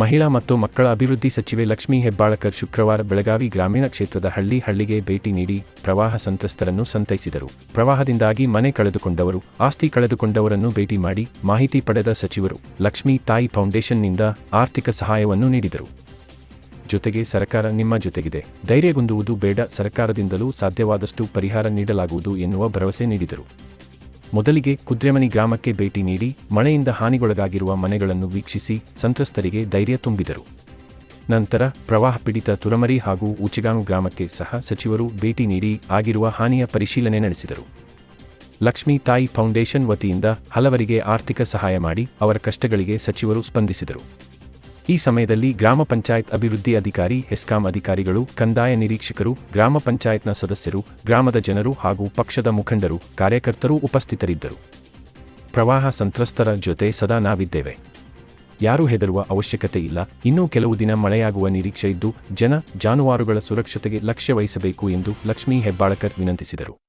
ಮಹಿಳಾ ಮತ್ತು ಮಕ್ಕಳ ಅಭಿವೃದ್ಧಿ ಸಚಿವೆ ಲಕ್ಷ್ಮೀ ಹೆಬ್ಬಾಳಕರ್ ಶುಕ್ರವಾರ ಬೆಳಗಾವಿ ಗ್ರಾಮೀಣ ಕ್ಷೇತ್ರದ ಹಳ್ಳಿ ಹಳ್ಳಿಗೆ ಭೇಟಿ ನೀಡಿ ಪ್ರವಾಹ ಸಂತ್ರಸ್ತರನ್ನು ಸಂತೈಸಿದರು. ಪ್ರವಾಹದಿಂದಾಗಿ ಮನೆ ಕಳೆದುಕೊಂಡವರು, ಆಸ್ತಿ ಕಳೆದುಕೊಂಡವರನ್ನು ಭೇಟಿ ಮಾಡಿ ಮಾಹಿತಿ ಪಡೆದ ಸಚಿವರು, ಲಕ್ಷ್ಮೀ ತಾಯಿ ಫೌಂಡೇಶನ್ನಿಂದ ಆರ್ಥಿಕ ಸಹಾಯವನ್ನು ನೀಡಿದರು. ಜೊತೆಗೆ ಸರ್ಕಾರ ನಿಮ್ಮ ಜೊತೆಗಿದೆ. ಧೈರ್ಯಗೊಂದುವುದು ಬೇಡ, ಸರ್ಕಾರದಿಂದಲೂ ಸಾಧ್ಯವಾದಷ್ಟು ಪರಿಹಾರ ನೀಡಲಾಗುವುದು ಎನ್ನುವ ಭರವಸೆ ನೀಡಿದರು. ಮೊದಲಿಗೆ ಕುದ್ರೆಮನಿ ಗ್ರಾಮಕ್ಕೆ ಭೇಟಿ ನೀಡಿ ಮಳೆಯಿಂದ ಹಾನಿಗೊಳಗಾಗಿರುವ ಮನೆಗಳನ್ನು ವೀಕ್ಷಿಸಿ ಸಂತ್ರಸ್ತರಿಗೆ ಧೈರ್ಯ ತುಂಬಿದರು. ನಂತರ ಪ್ರವಾಹ ಪೀಡಿತ ತುರಮರಿ ಹಾಗೂ ಉಚಿಗಾಂವ್ ಗ್ರಾಮಕ್ಕೆ ಸಹ ಸಚಿವರು ಭೇಟಿ ನೀಡಿ ಆಗಿರುವ ಹಾನಿಯ ಪರಿಶೀಲನೆ ನಡೆಸಿದರು. ಲಕ್ಷ್ಮೀ ತಾಯಿ ಫೌಂಡೇಶನ್ ವತಿಯಿಂದ ಹಲವರಿಗೆ ಆರ್ಥಿಕ ಸಹಾಯ ಮಾಡಿ ಅವರ ಕಷ್ಟಗಳಿಗೆ ಸಚಿವರು ಸ್ಪಂದಿಸಿದರು. ಈ ಸಮಯದಲ್ಲಿ ಗ್ರಾಮ ಪಂಚಾಯತ್ ಅಭಿವೃದ್ಧಿ ಅಧಿಕಾರಿ, ಹೆಸ್ಕಾಂ ಅಧಿಕಾರಿಗಳು, ಕಂದಾಯ ನಿರೀಕ್ಷಕರು, ಗ್ರಾಮ ಪಂಚಾಯತ್ನ ಸದಸ್ಯರು, ಗ್ರಾಮದ ಜನರು ಹಾಗೂ ಪಕ್ಷದ ಮುಖಂಡರು, ಕಾರ್ಯಕರ್ತರು ಉಪಸ್ಥಿತರಿದ್ದರು. ಪ್ರವಾಹ ಸಂತ್ರಸ್ತರ ಜೊತೆ ಸದಾ ನಾವಿದ್ದೇವೆ. ಯಾರು ಹೆದರುವ ಅವಶ್ಯಕತೆ ಇಲ್ಲ. ಇನ್ನೂ ಕೆಲವು ದಿನ ಮಳೆಯಾಗುವ ನಿರೀಕ್ಷೆ ಇದ್ದು, ಜನ ಜಾನುವಾರುಗಳ ಸುರಕ್ಷತೆಗೆ ಲಕ್ಷ್ಯ ವಹಿಸಬೇಕು ಎಂದು ಲಕ್ಷ್ಮೀ ಹೆಬ್ಬಾಳಕರ್ ವಿನಂತಿಸಿದರು.